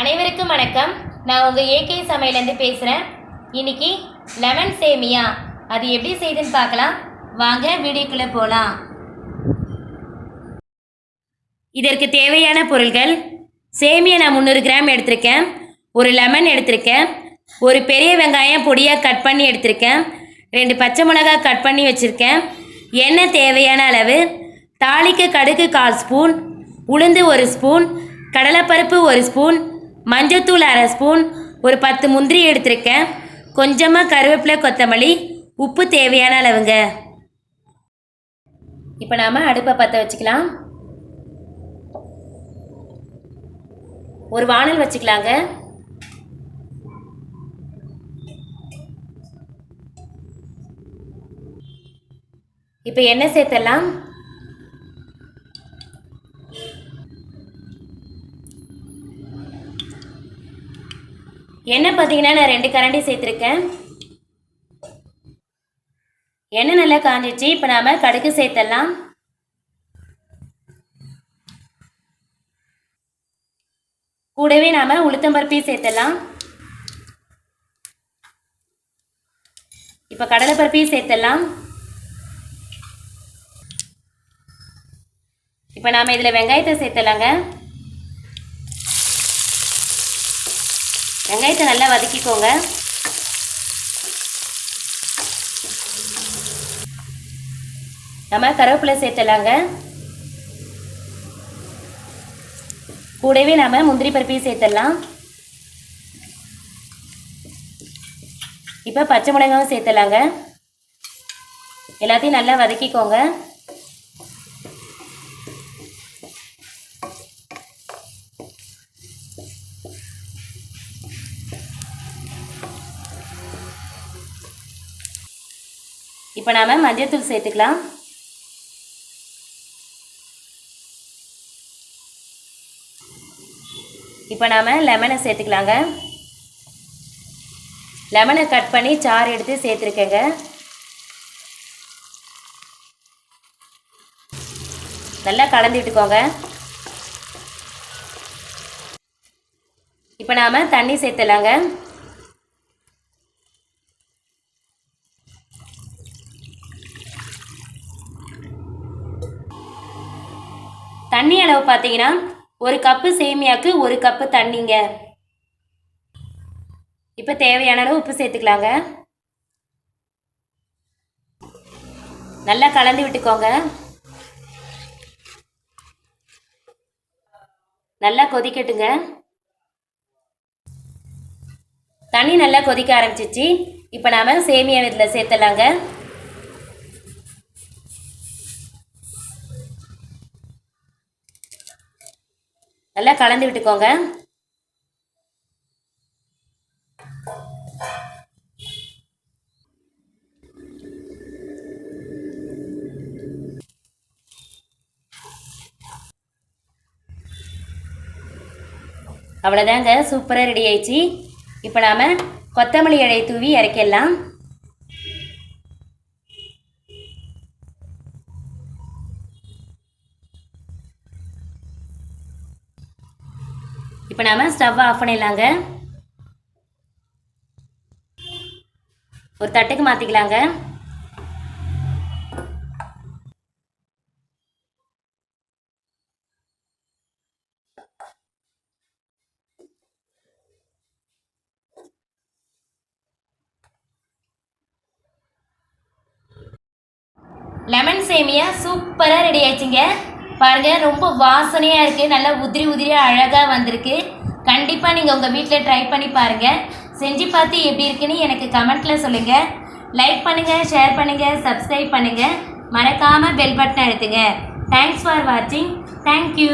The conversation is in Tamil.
அனைவருக்கும் வணக்கம். நான் உங்கள் ஏகே சமையலேருந்து பேசுகிறேன் இன்னைக்கு லெமன் சேமியா. அது எப்படி செய்யுதுன்னு பார்க்கலாம். வாங்க வீடியோக்குள்ளே போகலாம் இதற்கு தேவையான பொருள்கள். சேமியா நான் முந்நூறு கிராம் எடுத்திருக்கேன். ஒரு லெமன் எடுத்திருக்கேன். ஒரு பெரிய வெங்காயம் பொடியாக கட் பண்ணி எடுத்திருக்கேன். ரெண்டு பச்சை மிளகாய் கட் பண்ணி வச்சுருக்கேன். எண்ணெய் தேவையான அளவு. தாளிக்க கடுகு கால் ஸ்பூன். உளுந்து ஒரு ஸ்பூன். கடலைப்பருப்பு ஒரு ஸ்பூன். மஞ்சத்தூள் அரை ஸ்பூன் ஒரு பத்து முந்திரி எடுத்திருக்கேன். கொஞ்சமாக கருவேப்பிலை கொத்தமல்லி உப்பு தேவையான அளவுங்க. இப்போ நாம் அடுப்பை பற்ற வச்சுக்கலாம். ஒரு வானல் வச்சுக்கலாங்க. இப்போ எண்ணெய் சேர்த்தலாம் எண்ணெய் பார்த்தீங்கன்னா நான் ரெண்டு கரண்டி சேர்த்துருக்கேன். எண்ணெய் நல்லா காஞ்சிச்சு? இப்போ நாம் கடுகு சேர்த்தலாம். கூடவே நாம் உளுத்தம்பருப்பையும் சேர்த்தலாம். இப்போ கடலைப்பருப்பையும் சேர்த்தலாம். இப்போ நாம் இதில் வெங்காயத்தை சேர்த்தலாங்க. வெங்காயத்தை நல்லா வதக்கிக்கோங்க. நம்ம கருவேப்பிலை சேர்த்தலாங்க கூடவே நாம் முந்திரி பருப்பையும் சேர்த்துடலாம். இப்போ பச்சை மிளகாவும் சேர்த்துலாங்க எல்லாத்தையும் நல்லா வதக்கிக்கோங்க. இப்போ நாம் மஞ்சத்தூள் சேர்த்துக்கலாம். இப்போ நாம் லெமனை சேர்த்துக்கலாங்க. லெமனை கட் பண்ணி சாறு எடுத்து சேர்த்துருக்கேங்க. நல்லா கலந்துட்டுக்கோங்க. இப்போ நாம் தண்ணி சேர்த்துலாங்க. தண்ணி அளவு பார்த்தீங்கன்னா ஒரு கப்பு சேமியாக்கு ஒரு கப்பு தண்ணிங்க. இப்போ தேவையான அளவு உப்பு சேர்த்துக்கலாங்க. நல்லா கலந்து விட்டுக்கோங்க. நல்லா கொதிக்கட்டுங்க. தண்ணி நல்லா கொதிக்க ஆரம்பிச்சிச்சு இப்போ நாம் சேமியா இதில் சேர்த்தலாங்க நல்லா கலந்து விட்டுக்கோங்க. அவ்வளோதாங்க சூப்பராக ரெடி ஆயிடுச்சு. இப்போ நாம் கொத்தமல்லி இலையை தூவி இறக்கிடலாம் இப்போ நாம் ஸ்டவ்வை ஆஃப் பண்ணிடலாங்க. ஒரு தட்டுக்கு மாற்றிக்கலாங்க லெமன் சேமியா சூப்பராக ரெடி ஆயிடுச்சுங்க. பாருங்க ரொம்ப வாசனையாக இருக்குது நல்லா உதிரி உதிரியாக அழகாக வந்திருக்கு. கண்டிப்பாக நீங்கள் உங்கள் வீட்டில் ட்ரை பண்ணி பாருங்கள் செஞ்சு பார்த்து எப்படி இருக்குன்னு எனக்கு கமெண்ட்டில் சொல்லுங்கள் லைக் பண்ணுங்கள் ஷேர் பண்ணுங்கள் சப்ஸ்கிரைப் பண்ணுங்கள் மறக்காமல் பெல் பட்டன் எடுத்துங்க தேங்க்ஸ் ஃபார் வாட்சிங் தேங்க்யூ